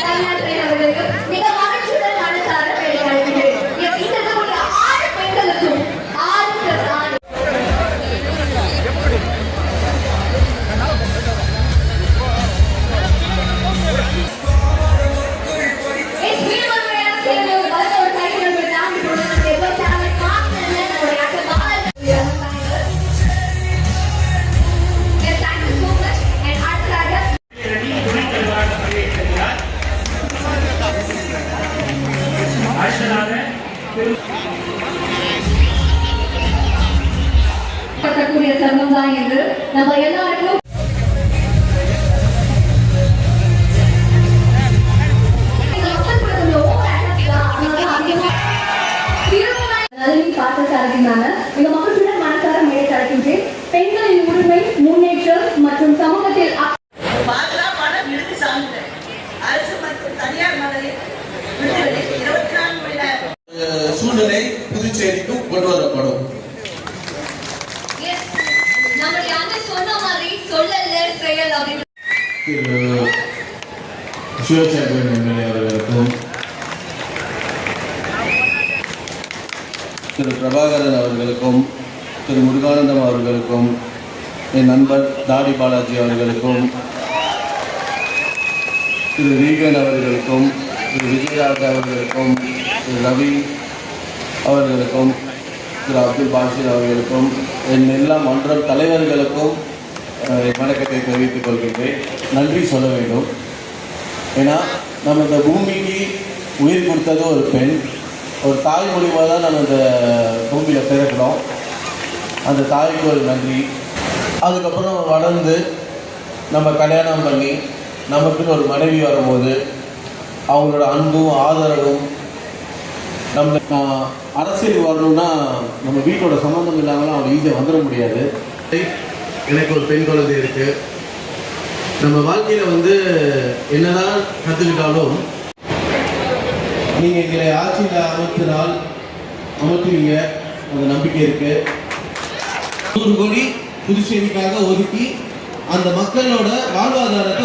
కర్ణాటక பட்டக்கூடிய தருணம் தான் இது. நம்ம எல்லாருக்கும் சொல்லல புதுச்சேரிக்கும் கொண்டு வரப்படும் எம்எல்ஏ அவர்களுக்கும் திரு பிரபாகரன் அவர்களுக்கும் திரு முருகானந்தம் அவர்களுக்கும் என் நண்பர் தாடி பாலாஜி அவர்களுக்கும் திரு ரீகன் அவர்களுக்கும் திரு விஜயராஜ் அவர்களுக்கும் திரு ரவி அவர்களுக்கும் திரு அப்துல் பாஷீர் அவர்களுக்கும் என் எல்லா மன்ற தலைவர்களுக்கும் வணக்கத்தை தெரிவித்துக் கொள்கின்றேன். நன்றி சொல்ல வேண்டும். ஏன்னா நம்ம இந்த பூமிக்கு உயிர் கொடுத்தது ஒரு பெண். ஒரு தாய் மூலிமா தான் நம்ம இந்த பூமியில் பிறக்கிறோம். அந்த தாய்க்கு ஒரு நன்றி. அதுக்கப்புறம் வளர்ந்து நம்ம கல்யாணம் பண்ணி நமக்குன்னு ஒரு மனைவி வரும்போது அவங்களோட அன்பும் ஆதரவும் நம்ம அரசியல் வரணும்னா நம்ம வீட்டோட சம்மந்தம் இல்லாமல் அவங்க ஈஸியாக வந்துட முடியாது. எனக்கு ஒரு பெண் குழந்தை இருக்குது நம்ம வாழ்க்கையில் வந்து என்னதான் கற்றுக்கிட்டாலும் நீங்கள் எங்களை ஆட்சியில் அமர்த்தினால் அமர்த்துவீங்க. அந்த நம்பிக்கை இருக்கு. நூறு கோடி புதுச்சேரிக்காக ஒதுக்கி அந்த மக்களோட வாழ்வாதாரத்தை